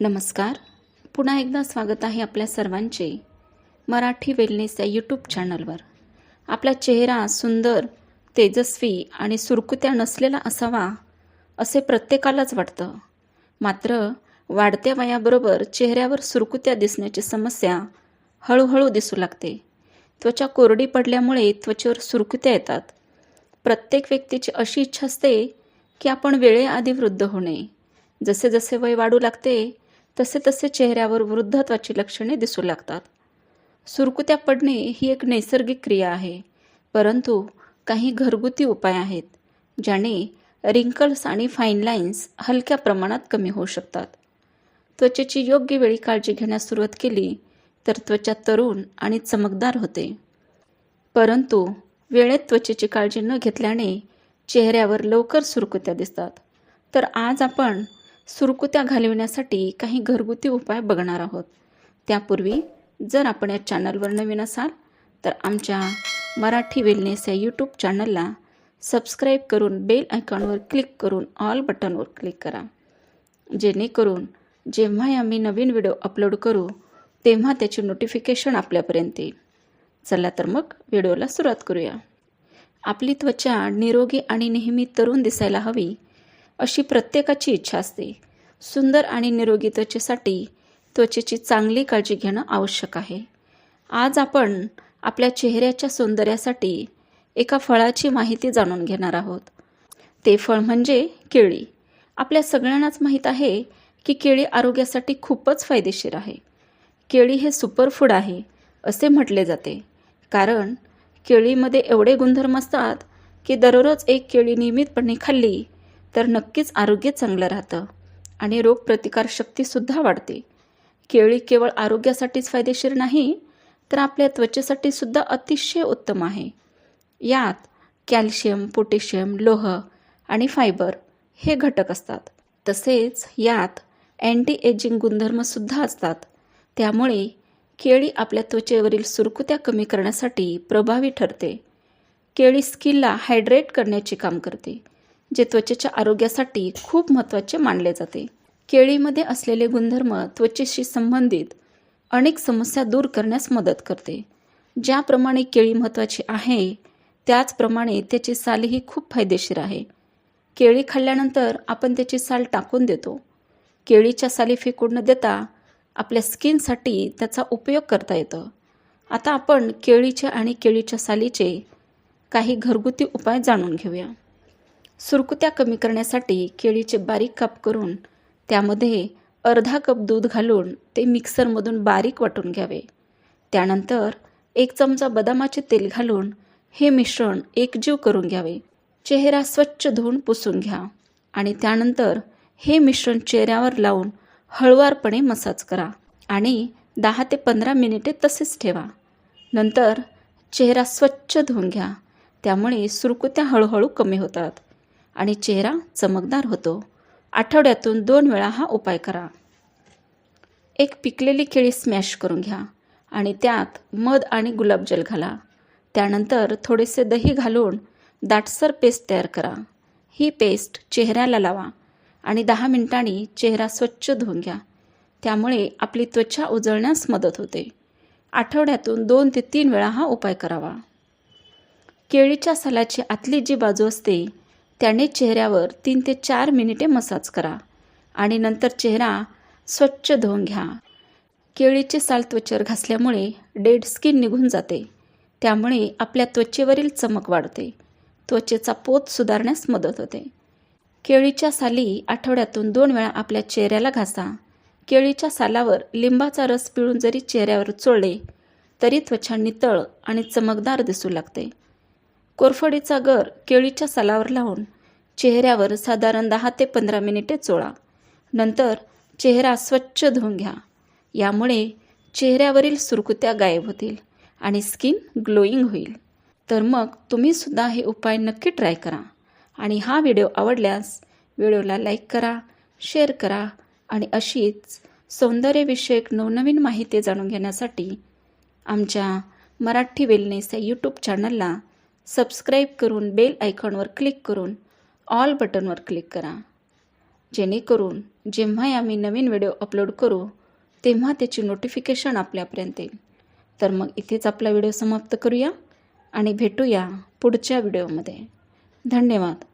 नमस्कार. पुन्हा एकदा स्वागत आहे आपल्या सर्वांचे मराठी वेलनेस या यूट्यूब चॅनलवर आपला चेहरा सुंदर तेजस्वी आणि सुरकुत्या नसलेला असावा असे प्रत्येकालाच वाटतं. मात्र वाढत्या वयाबरोबर चेहऱ्यावर सुरकुत्या दिसण्याची समस्या हळूहळू दिसू लागते. त्वचा कोरडी पडल्यामुळे त्वचेवर सुरकुत्या येतात. प्रत्येक व्यक्तीची अशी इच्छा असते की आपण वेळेआधी वृद्ध होणे. जसे जसे वय वाढू लागते तसे तसे चेहऱ्यावर वृद्धत्वाची लक्षणे दिसू लागतात. सुरकुत्या पडणे ही एक नैसर्गिक क्रिया आहे. परंतु काही घरगुती उपाय आहेत ज्याने रिंकल्स आणि फाईन लाईन्स हलक्या प्रमाणात कमी होऊ शकतात. त्वचेची योग्य वेळी काळजी घेण्यास सुरुवात केली तर त्वचा तरुण आणि चमकदार होते. परंतु वेळेत त्वचेची काळजी न घेतल्याने चेहऱ्यावर लवकर सुरकुत्या दिसतात. तर आज आपण सुरकुत्या घालविण्यासाठी काही घरगुती उपाय बघणार आहोत. त्यापूर्वी जर आपण या चॅनलवर नवीन असाल तर आमच्या मराठी वेलनेस या यूट्यूब चॅनलला सबस्क्राईब करून बेल आयकॉनवर क्लिक करून ऑल बटनवर क्लिक करा. जेणेकरून जेव्हाही आम्ही नवीन व्हिडिओ अपलोड करू तेव्हा त्याची नोटिफिकेशन आपल्यापर्यंत येईल. चला तर मग व्हिडिओला सुरुवात करूया. आपली त्वचा निरोगी आणि नेहमी तरुण दिसायला हवी अशी प्रत्येकाची इच्छा असते. सुंदर आणि निरोगी त्वचेसाठी त्वचेची चांगली काळजी घेणं आवश्यक आहे. आज आपण आपल्या चेहऱ्याच्या सौंदर्यासाठी एका फळाची माहिती जाणून घेणार आहोत. ते फळ म्हणजे केळी. आपल्या सगळ्यांनाच माहीत आहे की केळी आरोग्यासाठी खूपच फायदेशीर आहे. केळी हे सुपरफूड आहे असे म्हटले जाते. कारण केळीमध्ये एवढे गुणधर्म असतात की दररोज एक केळी नियमितपणे खाल्ली तर नक्कीच आरोग्य चांगलं राहतं आणि रोगप्रतिकारशक्तीसुद्धा वाढते. केळी केवळ आरोग्यासाठीच फायदेशीर नाही तर आपल्या त्वचेसाठी सुद्धा अतिशय उत्तम आहे. यात कॅल्शियम पोटॅशियम लोह आणि फायबर हे घटक असतात. तसेच यात अँटी एजिंग गुणधर्मसुद्धा असतात. त्यामुळे केळी आपल्या त्वचेवरील सुरकुत्या कमी करण्यासाठी प्रभावी ठरते. केळी स्किनला हायड्रेट करण्याचे काम करते. जे त्वचेच्या आरोग्यासाठी खूप महत्त्वाचे मानले जाते. केळीमध्ये असलेले गुणधर्म त्वचेशी संबंधित अनेक समस्या दूर करण्यास मदत करते. ज्याप्रमाणे केळी महत्त्वाची आहे त्याचप्रमाणे त्याची सालही खूप फायदेशीर आहे. केळी खाल्ल्यानंतर आपण त्याची साल टाकून देतो. केळीच्या साली फेकून न देता आपल्या स्किनसाठी त्याचा उपयोग करता येतो. आता आपण केळीच्या आणि केळीच्या सालीचे काही घरगुती उपाय जाणून घेऊया. सुरकुत्या कमी करण्यासाठी केळीचे बारीक काप करून त्यामध्ये अर्धा कप दूध घालून ते मिक्सरमधून बारीक वाटून घ्यावे. त्यानंतर एक चमचा बदामाचे तेल घालून हे मिश्रण एकजीव करून घ्यावे. चेहरा स्वच्छ धुवून पुसून घ्या आणि त्यानंतर हे मिश्रण चेहऱ्यावर लावून हळुवारपणे मसाज करा आणि दहा ते पंधरा मिनिटे तसेच ठेवा. नंतर चेहरा स्वच्छ धुवून घ्या. त्यामुळे सुरकुत्या हळूहळू कमी होतात. आणि चेहरा चमकदार होतो. आठवड्यातून दोन वेळा हा उपाय करा. एक पिकलेली केळी स्मॅश करून घ्या आणि त्यात मध आणि गुलाबजल घाला. त्यानंतर थोडेसे दही घालून दाटसर पेस्ट तयार करा. ही पेस्ट चेहऱ्याला लावा आणि दहा मिनिटांनी चेहरा स्वच्छ धुवून घ्या. त्यामुळे आपली त्वचा उजळण्यास मदत होते. आठवड्यातून दोन ते तीन वेळा हा उपाय करावा. केळीच्या सालाची आतली जी बाजू असते त्याने चेहऱ्यावर तीन ते चार मिनिटे मसाज करा आणि नंतर चेहरा स्वच्छ धुवून घ्या. केळीचे साल त्वचेवर घासल्यामुळे डेड स्किन निघून जाते. त्यामुळे आपल्या त्वचेवरील चमक वाढते. त्वचेचा पोत सुधारण्यास मदत होते. केळीच्या साली आठवड्यातून दोन वेळा आपल्या चेहऱ्याला घासा. केळीच्या सालावर लिंबाचा रस पिळून जरी चेहऱ्यावर चोळले तरी त्वचा नितळ आणि चमकदार दिसू लागते. कोरफडीचा गर केळीच्या सालावर लावून चेहऱ्यावर साधारण दहा ते पंधरा मिनिटे चोळा. नंतर चेहरा स्वच्छ धुवून घ्या. यामुळे चेहऱ्यावरील सुरकुत्या गायब होतील आणि स्किन ग्लोईंग होईल. तर मग तुम्हीसुद्धा हे उपाय नक्की ट्राय करा. आणि हा व्हिडिओ आवडल्यास व्हिडिओला लाईक करा शेअर करा आणि अशीच सौंदर्यविषयक नवनवीन माहिती जाणून घेण्यासाठी आमच्या मराठी वेलनेस या यूट्यूब चॅनलला सबस्क्राईब करून बेल आयकॉनवर क्लिक करून ऑल बटनवर क्लिक करा. जेणेकरून जेव्हाही आम्ही नवीन व्हिडिओ अपलोड करू तेव्हा त्याची नोटिफिकेशन आपल्यापर्यंत येईल. तर मग इथेच आपला व्हिडिओ समाप्त करूया आणि भेटूया पुढच्या व्हिडिओमध्ये. धन्यवाद.